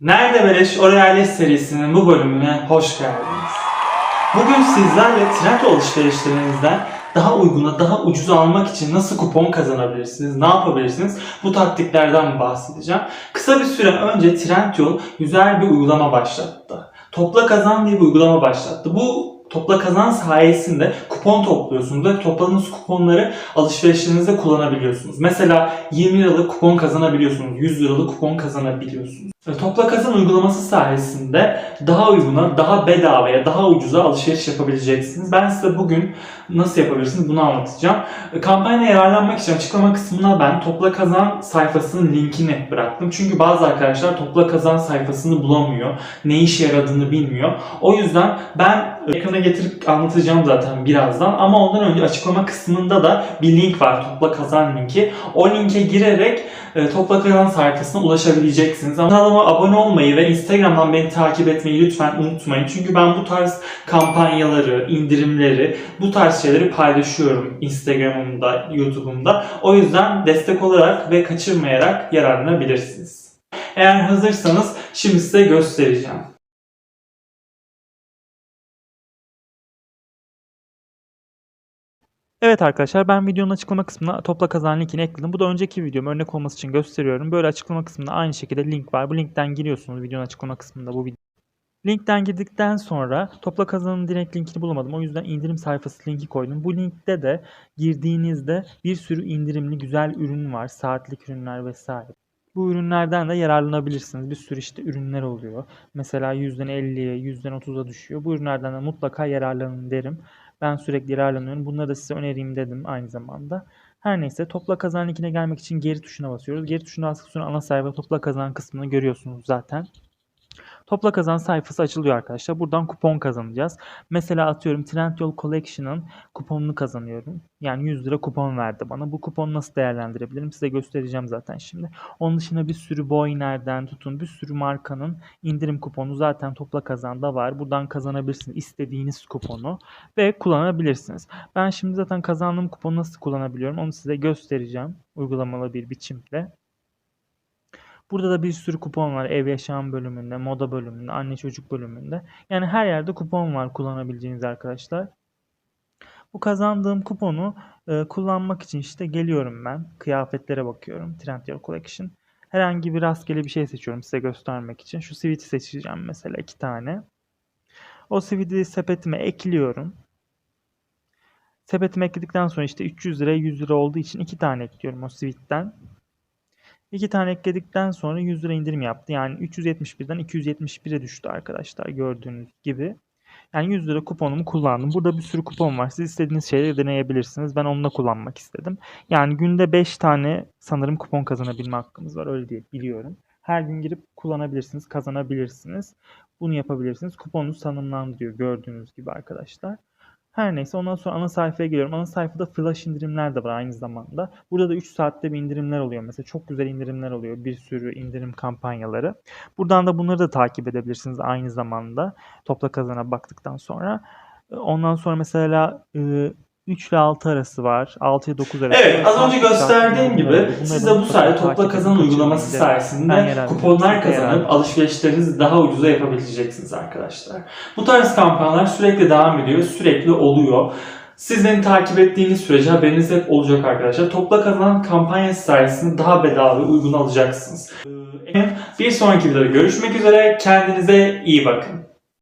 Nerede Beleş Orealis serisinin bu bölümüne hoş geldiniz. Bugün sizlerle Trendyol alışverişlerinizden daha uyguna, daha ucuza almak için nasıl kupon kazanabilirsiniz, ne yapabilirsiniz bu taktiklerden bahsedeceğim. Kısa bir süre önce Trendyol güzel bir uygulama başlattı. Topla kazan diye bir uygulama başlattı. Bu topla kazan sayesinde kupon topluyorsunuz ve topladığınız kuponları alışverişlerinizde kullanabiliyorsunuz. Mesela 20 liralık kupon kazanabiliyorsunuz, 100 liralık kupon kazanabiliyorsunuz. Ve Topla kazan uygulaması sayesinde daha uyguna, daha bedavaya, daha ucuza alışveriş yapabileceksiniz. Ben size bugün nasıl yapabilirsiniz bunu anlatacağım. Kampanyaya yararlanmak için açıklama kısmına ben Topla Kazan sayfasının linkini bıraktım. Çünkü bazı arkadaşlar Topla Kazan sayfasını bulamıyor. Ne işe yaradığını bilmiyor. O yüzden ben ekrana getirip anlatacağım zaten birazdan. Ama ondan önce açıklama kısmında da bir link var. Topla Kazan linki. O linke girerek e, Topla Kazan sayfasına ulaşabileceksiniz. Ama kanalıma abone olmayı ve Instagram'dan beni takip etmeyi lütfen unutmayın. Çünkü ben bu tarz kampanyaları, indirimleri, bu tarz şeyleri paylaşıyorum Instagram'ımda, YouTube'umda. O yüzden destek olarak ve kaçırmayarak yararlanabilirsiniz. Eğer hazırsanız şimdi size göstereceğim. Evet arkadaşlar ben videonun açıklama kısmına topla kazan linkini ekledim. Bu da önceki videom örnek olması için gösteriyorum. Böyle açıklama kısmında aynı şekilde link var. Bu linkten giriyorsunuz videonun açıklama kısmında bu video. Linkten girdikten sonra topla kazanın direkt linkini bulamadım. O yüzden indirim sayfası linki koydum. Bu linkte de girdiğinizde bir sürü indirimli güzel ürün var. Saatlik ürünler vesaire. Bu ürünlerden de yararlanabilirsiniz. Bir sürü işte ürünler oluyor. Mesela %'den 50'ye, %'den 30'a düşüyor. Bu ürünlerden de mutlaka yararlanın derim. Ben sürekli yararlanıyorum. Bunları da size önereyim dedim aynı zamanda. Her neyse topla kazan linkine gelmek için geri tuşuna basıyoruz. Geri tuşuna bastıktan sonra ana sayfa topla kazan kısmını görüyorsunuz zaten. Topla kazan sayfası açılıyor arkadaşlar. Buradan kupon kazanacağız. Mesela atıyorum Trendyol Collection'ın kuponunu kazanıyorum. Yani 100 lira kupon verdi bana. Bu kuponu nasıl değerlendirebilirim size göstereceğim zaten şimdi. Onun dışında bir sürü Boyner'den tutun bir sürü markanın indirim kuponu zaten topla kazanda var. Buradan kazanabilirsiniz istediğiniz kuponu ve kullanabilirsiniz. Ben şimdi zaten kazandığım kuponu nasıl kullanabiliyorum onu size göstereceğim uygulamalı bir biçimde. Burada da bir sürü kupon var. Ev yaşam bölümünde, moda bölümünde, anne çocuk bölümünde. Yani her yerde kupon var kullanabileceğiniz arkadaşlar. Bu kazandığım kuponu e, kullanmak için işte geliyorum ben. Kıyafetlere bakıyorum. Trendyol Collection. Herhangi bir rastgele bir şey seçiyorum size göstermek için. Şu siviti seçeceğim mesela iki tane. O siviti sepetime ekliyorum. Sepetime ekledikten sonra işte 300 lira 100 lira olduğu için iki tane ekliyorum o sivitten. İki tane ekledikten sonra 100 lira indirim yaptı. Yani 371'den 271'e düştü arkadaşlar gördüğünüz gibi. Yani 100 lira kuponumu kullandım. Burada bir sürü kupon var. Siz istediğiniz şeyleri deneyebilirsiniz. Ben onunla kullanmak istedim. Yani günde 5 tane sanırım kupon kazanabilme hakkımız var. Öyle diye biliyorum. Her gün girip kullanabilirsiniz, kazanabilirsiniz. Bunu yapabilirsiniz. Kuponunuz tanımlandı diyor gördüğünüz gibi arkadaşlar. Her neyse ondan sonra ana sayfaya geliyorum. Ana sayfada flash indirimler de var aynı zamanda. Burada da 3 saatte bir indirimler oluyor. Mesela çok güzel indirimler oluyor. Bir sürü indirim kampanyaları. Buradan da bunları da takip edebilirsiniz aynı zamanda. Topla kazana baktıktan sonra. Ondan sonra mesela e, 3 ile 6 arası var. 6 ile 9 arası Evet az önce gösterdiğim gibi siz de bu sayede topla kazan uygulaması sayesinde kuponlar kazanıp alışverişlerinizi daha ucuza yapabileceksiniz arkadaşlar. Bu tarz kampanyalar sürekli devam ediyor, sürekli oluyor. Siz beni takip ettiğiniz sürece haberiniz hep olacak arkadaşlar. Topla kazanan kampanyası sayesinde daha bedava ve uygun alacaksınız. Ee, Bir sonraki videoda görüşmek üzere. Kendinize iyi bakın.